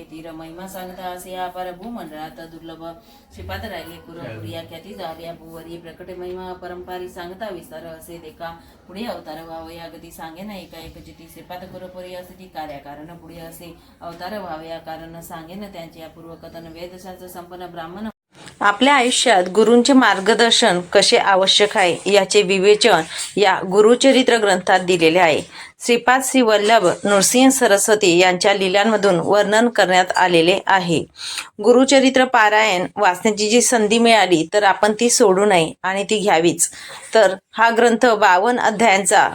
येतील महिमा सांगता असे अपार भूमंडळात दुर्लभ. श्रीपाद राहिले कुरपुरिया ख्याती झाल्या भूवरी. प्रकट महिमा परंपारी सांगता विस्तार असे देखा. पुढे अवतार व्हावे या गती सांगे ना एका एक जिती श्रीपाद कुरपुरी असे ती कार्याकारण पुढे असे. अवतार व्हावे या कारण सांगेन त्यांचे या पूर्वकथन वेदशास्त्र संपन्न ब्राह्मण आपल्या आयुष्यात गुरूंचे मार्गदर्शन कसे आवश्यक आहे याचे विवेचन या गुरुचरित्र ग्रंथात दिलेले आहे. श्रीपाद श्री वल्लभ नृसिंह सरस्वती यांच्या लिलांमधून वर्णन करण्यात आलेले आहे. गुरुचरित्र पारायण वाचण्याची जी संधी मिळाली तर आपण ती सोडू नये आणि ती घ्यावीच. तर हा ग्रंथ बावन अध्यायांचा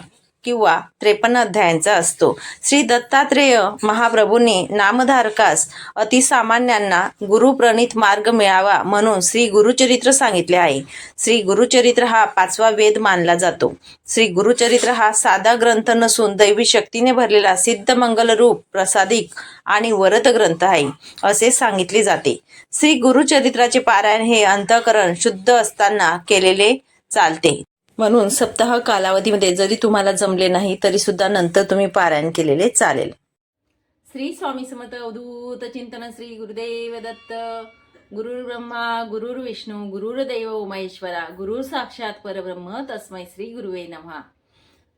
किंवा त्रेपन्न अध्यायांचा असतो. श्री दत्तात्रेय महाप्रभूंनी नामधारकास अतिसामान्यांना गुरुप्रणित मार्ग मिळावा म्हणून श्री गुरुचरित्र सांगितले आहे. श्री गुरुचरित्र हा पाचवा वेद मानला जातो. श्री गुरुचरित्र हा साधा ग्रंथ नसून दैवी शक्तीने भरलेला सिद्ध रूप प्रसादिक आणि वरत ग्रंथ आहे असे सांगितले जाते. श्री गुरुचरित्राचे पारायण हे अंतःकरण शुद्ध असताना केलेले चालते. म्हणून सप्ताह कालावधीमध्ये जरी तुम्हाला जमले नाही तरी सुद्धा नंतर तुम्ही पारायण केलेले चालेल. श्री स्वामी समर्थ अवधूत चिंतन श्री गुरुदेव दत्त गुरुर ब्रह्मा गुरुर विष्णू गुरुर देव महेश्वरा गुरुर साक्षात परब्रह्म तस्मै श्री गुरुवे नमहा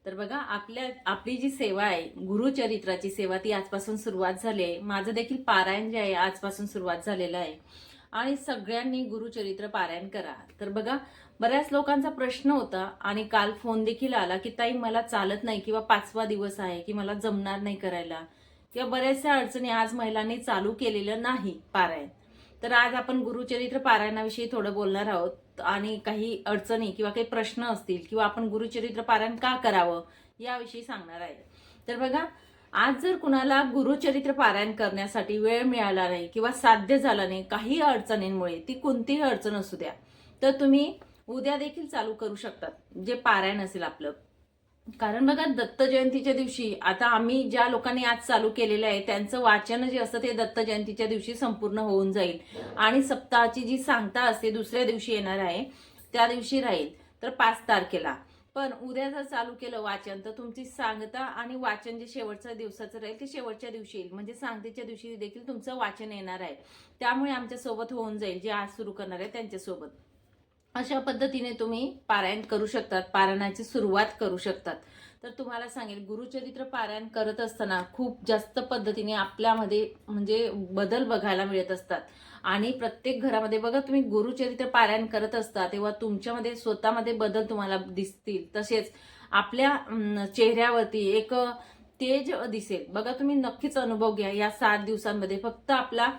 तर बघा आपल्या आपली जी सेवा आहे गुरुचरित्राची सेवा ती आजपासून सुरुवात झाली आहे. माझं देखील पारायण जे आहे आजपासून सुरुवात झालेलं आहे. आणि सगळ्यांनी गुरुचरित्र पारायण करा. तर बघा बऱ्याच लोकांचा प्रश्न होता आणि काल फोन देखील आला की ताई मला चालत नाही किंवा पाचवा दिवस आहे की मला जमणार नाही करायला. किंवा बऱ्याचशा अडचणी आज महिलांनी चालू केलेलं नाही पारायण. तर आज आपण गुरुचरित्र पारायणाविषयी थोडं बोलणार आहोत आणि काही अडचणी किंवा काही प्रश्न असतील किंवा आपण गुरुचरित्र पारायण का करावं याविषयी सांगणार आहे. तर बघा आज जर कुणाला गुरुचरित्र पारायण करण्यासाठी वेळ मिळाला नाही किंवा साध्य झाला नाही काही अडचणींमुळे ती कोणतीही अडचण असू द्या तर तुम्ही उद्या देखील चालू करू शकतात जे पारायण असेल आपलं. कारण बघा दत्त जयंतीच्या दिवशी आता आम्ही ज्या लोकांनी आज चालू केलेलं आहे त्यांचं वाचन जे असतं ते दत्त जयंतीच्या दिवशी संपूर्ण होऊन जाईल. आणि सप्ताहाची जी सांगता असते दुसऱ्या दिवशी येणार आहे त्या दिवशी राहील. तर पाच तारखेला. पण उद्या जर चालू केलं वाचन तर तुमची सांगता आणि वाचन जे शेवटच्या दिवसाचं राहील ते शेवटच्या दिवशी येईल. म्हणजे सांगतेच्या दिवशी देखील तुमचं वाचन येणार आहे. त्यामुळे आमच्यासोबत होऊन जाईल जे आज सुरू करणार आहे त्यांच्यासोबत. अशा पद्धतीने तुम्ही पारायण करू शकतात पारायणाची सुरुवात करू शकतात. तर तुम्हाला सांगेल गुरुचरित्र पारायण करत असताना खूप जास्त पद्धतीने आपल्यामध्ये म्हणजे बदल बघायला मिळत असतात. आणि प्रत्येक घरामध्ये बघा तुम्ही गुरुचरित्र पारायण करत असता तेव्हा तुमच्यामध्ये स्वतःमध्ये बदल तुम्हाला दिसतील. तसेच आपल्या चेहऱ्यावरती एक तेज दिसेल. बघा तुम्ही नक्कीच अनुभव घ्या या सात दिवसांमध्ये. फक्त आपला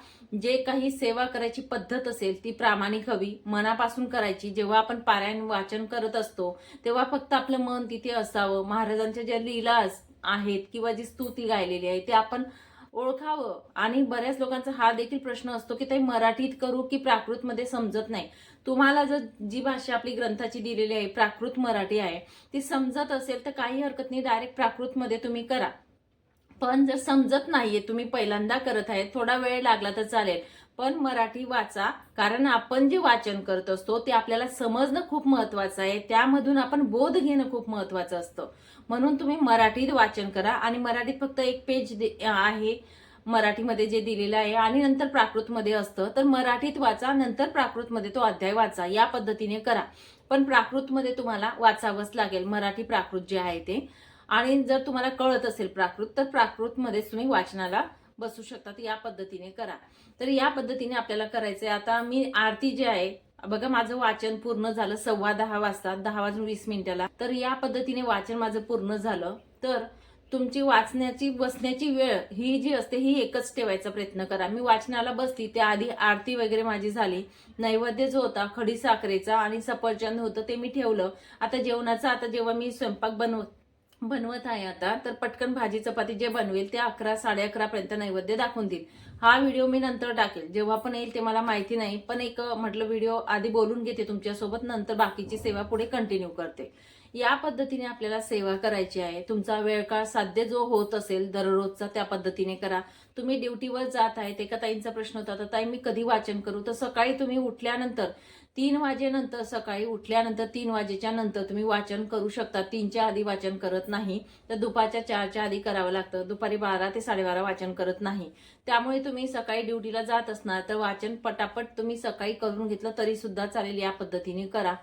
जे काही सेवा करायची पद्धत असेल ती प्रामाणिक हवी. मनापासून करायची. जेव्हा आपण पारायण वाचन करत असतो तेव्हा फक्त आपलं मन तिथे असावं. महाराजांच्या ज्या लीला अस- आहेत किंवा जी स्तुती गायलेली आहे ते आपण ओळखावं. आणि बऱ्याच लोकांचा हा देखील प्रश्न असतो की ते मराठीत करू की प्राकृतमध्ये समजत नाही? तुम्हाला जर जी भाषा आपली ग्रंथाची दिलेली आहे प्राकृत मराठी आहे ती समजत असेल तर काही हरकत नाही. डायरेक्ट प्राकृतमध्ये तुम्ही करा. पण जर समजत नाहीये तुम्ही पहिल्यांदा करत आहे थोडा वेळ लागला तर चालेल. पण मराठी वाचा कारण आपण जे वाचन करत असतो ते आपल्याला समजणं खूप महत्वाचं आहे. त्यामधून आपण बोध घेणं खूप महत्वाचं असतं. म्हणून तुम्ही मराठीत वाचन करा आणि मराठीत फक्त एक पेज दे- आहे मराठीमध्ये जे दिलेलं आहे आणि नंतर प्राकृतमध्ये असतं. तर मराठीत वाचा नंतर प्राकृतमध्ये तो अध्याय वाचा. या पद्धतीने करा. पण प्राकृतमध्ये तुम्हाला वाचावंच लागेल. मराठी प्राकृत जे आहे ते. आणि जर तुम्हाला कळत असेल प्राकृत तर प्राकृतमध्येच तुम्ही वाचनाला बसू शकतात या पद्धतीने करा. तर या पद्धतीने आपल्याला करायचंय. आता मी आरती जी आहे बघा माझं वाचन पूर्ण झालं सव्वा दहा वाजता दहा वाजून वीस मिनिटाला. तर या पद्धतीने वाचन माझं पूर्ण झालं. तर तुमची वाचण्याची बसण्याची वेळ ही जी असते ही एकच ठेवायचा प्रयत्न करा. मी वाचनाला बसली त्याआधी आरती वगैरे माझी झाली. नैवेद्य जो होता खडी साखरेचा आणि सफरचंद होतं ते मी ठेवलं. आता जेवणाचा आता जेव्हा मी स्वयंपाक बनवत बनवत आहे आता. तर पटकन भाजी चपाती जे बनवेल ते अकरा साडे अकरा पर्यंत नैवेद्य दाखवून देईल. हा व्हिडिओ मी नंतर टाकेल. जेव्हा पण येईल ते मला माहिती नाही पण एक म्हटलं व्हिडिओ आधी बोलून घेते तुमच्यासोबत नंतर बाकीची सेवा पुढे कंटिन्यू करते. या पद्धतीने आपल्याला सेवा करायची आहे. तुमचा वेळ काळ साध्य जो होत असेल दररोजचा त्या पद्धतीने करा. तुम्ही ड्युटीवर जात आहेत एका ताईंचा प्रश्न होता तर ताई मी कधी वाचन करू? तर सकाळी तुम्ही उठल्यानंतर तीन वाजेनंतर सकाळी उठल्यानंतर तीन वाजेच्या नंतर तुम्ही वाचन करू शकता. तीनच्या आधी वाचन करत नाही. तर दुपारच्या चारच्या आधी करावं लागतं. दुपारी बारा ते साडेबारा वाचन करत नाही. त्यामुळे तुम्ही सकाळी ड्युटीला जात असणार तर वाचन पटापट तुम्ही सकाळी करून घेतलं तरी सुद्धा चालेल या पद्धतीने करा.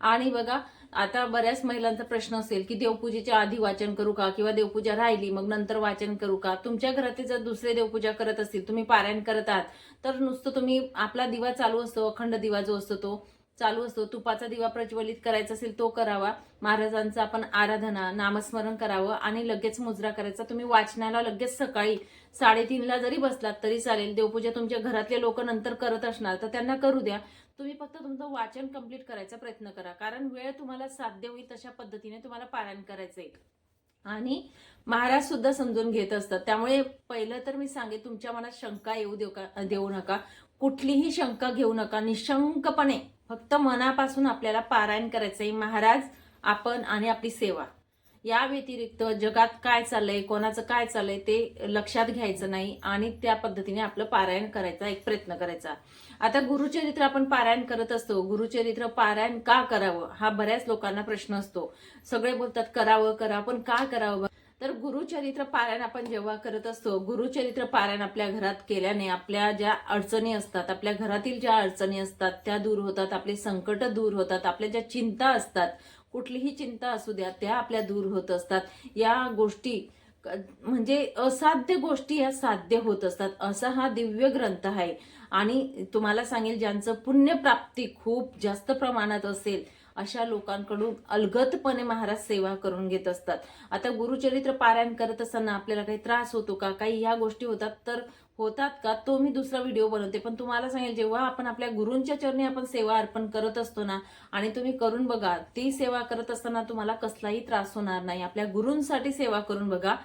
आणि बघा आता बऱ्याच महिलांचा प्रश्न असेल की देवपूजेच्या आधी वाचन करू का किंवा देवपूजा राहिली मग नंतर वाचन करू का? तुमच्या घरात जर दुसरे देवपूजा करत असतील तुम्ही पारायण करत आहात तर नुसतं तुम्ही आपला दिवा चालू असतो अखंड दिवा जो असतो तो चालू असतो. तुपाचा दिवा प्रज्वलित करायचा असेल तो करावा. महाराजांचा आपण आराधना नामस्मरण करावं आणि लगेच मुजरा करायचा. तुम्ही वाचनाला लगेच सकाळी साडेतीनला जरी बसलात तरी चालेल. देवपूजा तुमच्या घरातले लोक नंतर करत असणार तर त्यांना करू द्या. तुम्ही फक्त तुमचं वाचन कंप्लीट करायचा प्रयत्न करा. कारण वेळ तुम्हाला साध्य होईल तशा पद्धतीने तुम्हाला पारायण आहे आणि महाराज सुद्धा समजून घेत असतात. त्यामुळे पहिलं तर मी सांगेन तुमच्या मनात शंका येऊ देऊ का देऊ नका. कुठलीही शंका घेऊ नका. निशंकपणे फक्त मनापासून आपल्याला पारायण करायचंय. महाराज आपण आणि आपली सेवा. या व्यतिरिक्त जगात काय चाललंय कोणाचं काय चाललंय ते लक्षात घ्यायचं नाही आणि त्या पद्धतीने आपलं पारायण करायचा एक प्रयत्न करायचा. आता गुरुचरित्र आपण पारायण करत असतो. गुरुचरित्र पारायण का करावं? हा बऱ्याच लोकांना प्रश्न असतो. सगळे बोलतात करावं करा पण का करावं? तर गुरुचरित्र पारायण आपण जेव्हा करत असतो गुरुचरित्र पारायण आपल्या घरात केल्याने आपल्या ज्या अडचणी असतात आपल्या घरातील ज्या अडचणी असतात त्या दूर होतात आपले संकट दूर होतात आपल्या ज्या चिंता असतात कुठलीही चिंता असू द्या त्या आपल्या दूर होत असतात. या गोष्टी म्हणजे असाध्य गोष्टी या साध्य होत असतात. असा हा दिव्य ग्रंथ आहे. आणि तुम्हाला सांगेल ज्यांचं पुण्यप्राप्ती खूप जास्त प्रमाणात असेल अशा लोकांकडून अलगतपणे महाराज सेवा करून घेत असतात. आता गुरुचरित्र पारायण करत असताना आपल्याला काही त्रास होतो का? काही ह्या गोष्टी होतात तर होतात का? तो मी दुसरा व्हिडिओ बनवते. पण तुम्हाला सांगेल जेव्हा आपण आपल्या गुरूंच्या चरणी आपण सेवा अर्पण करत असतो ना आणि तुम्ही करून बघा ती सेवा करत असताना तुम्हाला कसलाही त्रास होणार नाही. आपल्या गुरूंसाठी सेवा करून बघा.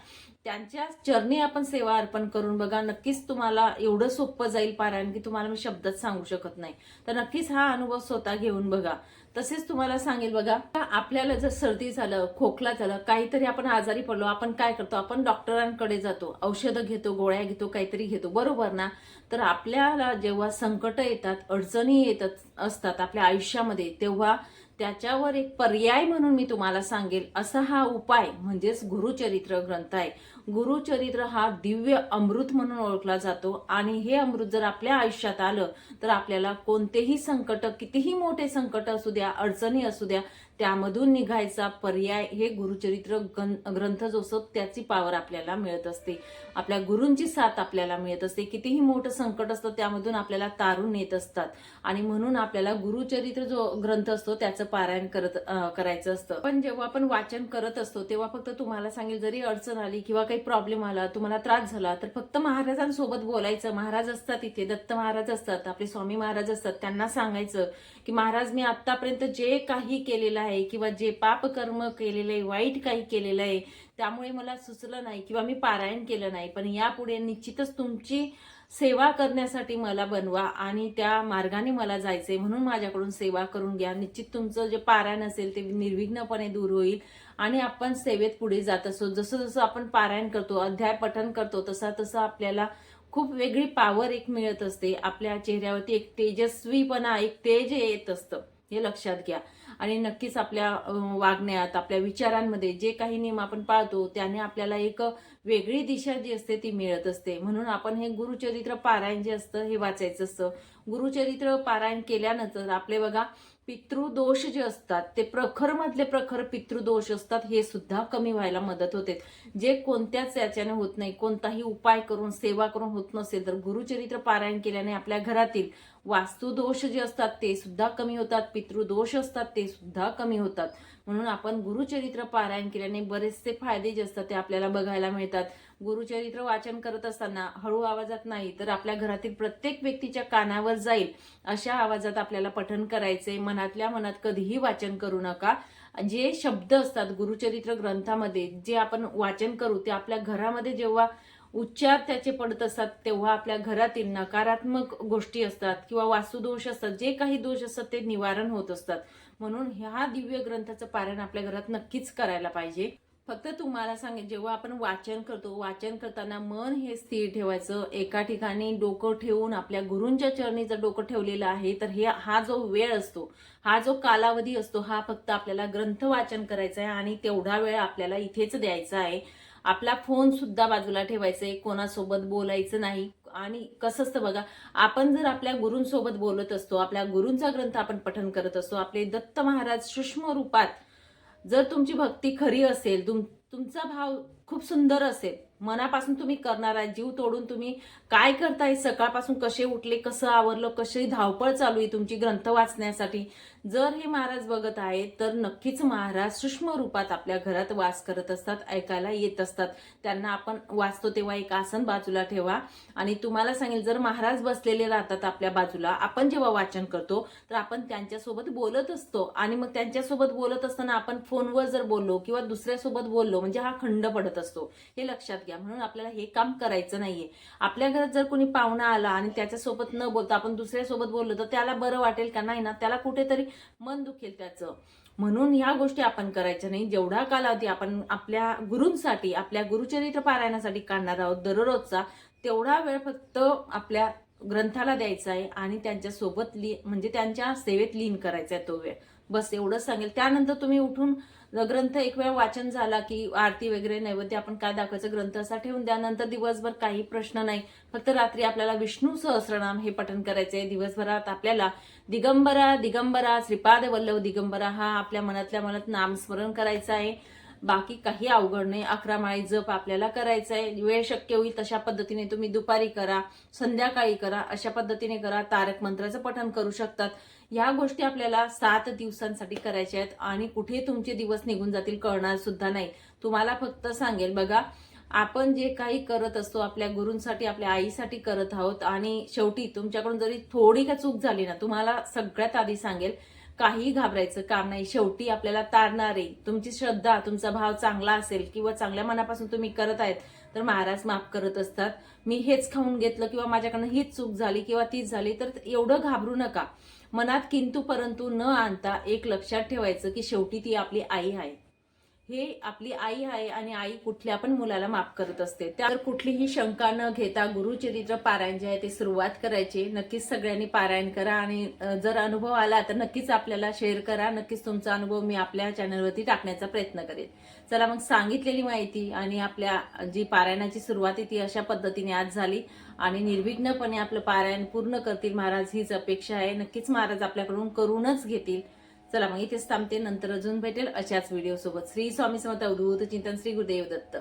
त्यांच्या चरणी आपण सेवा अर्पण करून बघा नक्कीच तुम्हाला एवढं सोपं जाईल पारायण की तुम्हाला मी शब्दात सांगू शकत नाही. तर नक्कीच हा अनुभव स्वतः घेऊन बघा. तसेच तुम्हाला सांगेल बघा आपल्याला जर सर्दी झालं खोकला झालं काहीतरी आपण आजारी पडलो आपण काय करतो? आपण डॉक्टरांकडे जातो औषधं घेतो गोळ्या घेतो काहीतरी घेतो. बरोबर ना? तर आपल्याला जेव्हा संकट येतात अडचणी येतात असतात आपल्या आयुष्यामध्ये तेव्हा त्याच्यावर एक पर्याय म्हणून मी तुम्हाला सांगेल. असा हा उपाय म्हणजेच गुरुचरित्र ग्रंथ आहे. गुरुचरित्र हा दिव्य अमृत म्हणून ओळखला जातो. आणि हे अमृत जर आपल्या आयुष्यात आलं तर आपल्याला कोणतेही संकट कितीही मोठे संकट असू द्या अडचणी असू द्या त्यामधून निघायचा पर्याय हे गुरुचरित्र गं- ग्रंथ जो असतो त्याची पावर आपल्याला मिळत असते. आपल्या गुरूंची साथ आपल्याला मिळत असते. कितीही मोठं संकट असतं त्यामधून आपल्याला तारून येत असतात. आणि म्हणून आपल्याला गुरुचरित्र जो ग्रंथ असतो त्याचं पारायण करत करायचं असतं. पण जेव्हा आपण वाचन करत असतो तेव्हा फक्त तुम्हाला सांगेल जरी अडचण आली किंवा काही प्रॉब्लेम आला तुम्हाला त्रास झाला तर फक्त महाराजांसोबत बोलायचं. महाराज असतात इथे दत्त महाराज असतात आपले स्वामी महाराज असतात त्यांना सांगायचं की महाराज मी आतापर्यंत जे काही केलेलं आहे किंवा जे पाप कर्म केलेलं आहे वाईट काही केलेलं आहे त्यामुळे मला सुचलं नाही किंवा मी पारायण केलं नाही. पण यापुढे निश्चितच तुमची सेवा करण्यासाठी मला बनवा आणि त्या मार्गाने मला जायचंय म्हणून माझ्याकडून सेवा करून घ्या. निश्चित तुमचं जे पारायण असेल ते निर्विघ्नपणे दूर होईल आणि आपण सेवेत पुढे जात असतो जसं जसं आपण पारायण करतो अध्याय पठन करतो तसा तसं आपल्याला खूप वेगळी पावर एक मिळत असते. आपल्या चेहऱ्यावरती एक तेजस्वीपणा एक तेज येत असतं. हे लक्षात घ्या. आणि नक्कीच आपल्या वागण्यात आपल्या विचारांमध्ये जे काही नियम आपण पाळतो त्याने आपल्याला एक वेगळी दिशा जी असते ती मिळत असते. म्हणून आपण हे गुरुचरित्र पारायण जे असतं हे वाचायचं असतं. गुरुचरित्र पारायण केल्यानंतर आपले बघा पितृदोष जे असतात ते प्रखरमधले प्रखर पितृदोष असतात हे सुद्धा कमी व्हायला मदत होते. जे कोणत्याच याच्याने होत नाही कोणताही उपाय करून सेवा करून होत नसेल तर गुरुचरित्र पारायण केल्याने आपल्या घरातील वास्तुदोष जे असतात ते सुद्धा कमी होतात पितृदोष असतात ते सुद्धा कमी होतात. म्हणून आपण गुरुचरित्र पारायण केल्याने बरेचसे फायदे जे असतात ते आपल्याला बघायला मिळतात. गुरुचरित्र वाचन करत असताना हळू आवाजात नाही तर आपल्या घरातील प्रत्येक व्यक्तीच्या कानावर जाईल अशा आवाजात आपल्याला पठन करायचे. मनातल्या मनात कधीही वाचन करू नका. जे शब्द असतात गुरुचरित्र ग्रंथामध्ये जे आपण वाचन करू ते आपल्या घरामध्ये जेव्हा उच्चार त्याचे पडत असतात तेव्हा आपल्या घरातील नकारात्मक गोष्टी असतात किंवा वास्तुदोष असतात जे काही दोष असतात ते निवारण होत असतात. म्हणून ह्या दिव्य ग्रंथाचं पारायण आपल्या घरात नक्कीच करायला पाहिजे. फक्त तुम्हाला सांगेन जेव्हा आपण वाचन करतो वाचन करताना मन हे स्थिर ठेवायचं. एका ठिकाणी डोकं ठेवून आपल्या गुरूंच्या चरणी जर डोकं ठेवलेलं आहे तर हे हा जो वेळ असतो हा जो कालावधी असतो हा फक्त आपल्याला ग्रंथ वाचन करायचा आहे आणि तेवढा वेळ आपल्याला इथेच द्यायचा आहे. आपला फोन सुद्धा बाजूला ठेवायचा आहे कोणासोबत बोलायचं नाही. आणि कसं असतं बघा आपण जर आपल्या गुरूंसोबत बोलत असतो आपल्या गुरूंचा ग्रंथ आपण पठन करत असतो आपले दत्त महाराज सूक्ष्म रूपात जर तुमची भक्ती खरी असेल तुम तुमचा भाव खूप सुंदर असेल मनापासून तुम्ही करणार आहे जीव तोडून तुम्ही काय करताय सकाळपासून कसे उठले कसं आवरलं कशी धावपळ चालू आहे तुमची ग्रंथ वाचण्यासाठी? जर हे महाराज बघत आहेत तर नक्कीच महाराज सूक्ष्म रूपात आपल्या घरात वास करत असतात ऐकायला येत असतात. त्यांना आपण वाचतो तेव्हा एक आसन बाजूला ठेवा. आणि तुम्हाला सांगेल जर महाराज बसलेले राहतात आपल्या बाजूला आपण जेव्हा वाचन करतो तर आपण त्यांच्यासोबत बोलत असतो. आणि मग त्यांच्यासोबत बोलत असताना आपण फोनवर जर बोललो किंवा दुसऱ्यासोबत बोललो म्हणजे हा खंड पडत असतो. हे लक्षात घ्या. म्हणून आपल्याला हे काम करायचं नाहीये. आपल्या घरात जर कोणी पाहुणा आला आणि त्याच्यासोबत न बोलता आपण दुसऱ्यासोबत बोललो तर त्याला बरं वाटेल का? नाही ना. त्याला कुठेतरी मन दुखेल त्याचं. म्हणून ह्या गोष्टी आपण करायच्या नाही. जेवढा कालावधी आपण आपल्या गुरूंसाठी आपल्या गुरुचरित्र पारायणासाठी काढणार आहोत दररोजचा तेवढा वेळ फक्त आपल्या ग्रंथाला द्यायचा आहे आणि त्यांच्यासोबत ली म्हणजे त्यांच्या सेवेत लीन करायचा आहे तो वेळ. बस एवढंच सांगेल. त्यानंतर तुम्ही उठून ग्रंथ एक वेळा वाचन झाला की आरती वगैरे नैवेद्य आपण काय दाखवायचं ग्रंथ असा ठेवून द्या नंतर दिवसभर काही प्रश्न नाही. फक्त रात्री आपल्याला विष्णू सहस्रनाम हे पठन करायचे आहे दिवसभरात आपल्याला दिगंबरा दिगंबरा श्रीपाद वल्लभ दिगंबरा हा आपल्या मनातल्या मनात नामस्मरण करायचं आहे. बाकी काही अवघड नाही. अकरा माळी जप आपल्याला करायचा आहे वेळ शक्य होईल तशा पद्धतीने तुम्ही दुपारी करा संध्याकाळी करा अशा पद्धतीने करा. तारक मंत्राचं पठण करू शकतात. ह्या गोष्टी आपल्याला सात दिवसांसाठी करायच्या आहेत आणि कुठे तुमचे दिवस निघून जातील कळणार सुद्धा नाही. तुम्हाला फक्त सांगेल बघा आपण जे काही करत असतो आपल्या गुरूंसाठी आपल्या आईसाठी करत आहोत आणि शेवटी तुमच्याकडून जरी थोडी का चूक झाली ना तुम्हाला सगळ्यात आधी सांगेल काही घाबरायचं काम नाही. शेवटी आपल्याला तारणारे तुमची श्रद्धा तुमचा भाव चांगला असेल किंवा चांगल्या मनापासून तुम्ही करत आहेत तर महाराज माफ करत असतात. मी हेच खाऊन घेतलं किंवा माझ्याकडनं हीच चूक झाली किंवा तीच झाली तर एवढं घाबरू नका. मनात किंतु परंतु न आणता एक लक्षात ठेवायचं की शेवटी ती आपली आई आहे. हे आपली आई आहे आणि आई कुठल्या पण मुलाला माफ करत असते. त्यावर कुठलीही शंका न घेता गुरुचरित्र पारायण जे आहे ते सुरुवात करायची. नक्कीच सगळ्यांनी पारायण करा आणि जर अनुभव आला तर नक्कीच आपल्याला शेअर करा. नक्कीच तुमचा अनुभव मी आपल्या चॅनलवरती टाकण्याचा प्रयत्न करेन. चला मग सांगितलेली माहिती आणि आपल्या जी पारायणाची सुरुवात आहे ती अशा पद्धतीने आज झाली. आणि निर्विघ्नपणे आपलं पारायण पूर्ण करतील. महाराज हीच अपेक्षा आहे. नक्कीच महाराज आपल्याकडून करूनच घेतील. चला मग इथेच थांबते. नंतर अजून भेटेल अशाच व्हिडिओ सोबत. श्री स्वामी समर्थ अवधूत चिंतन श्री गुरुदेव दत्त.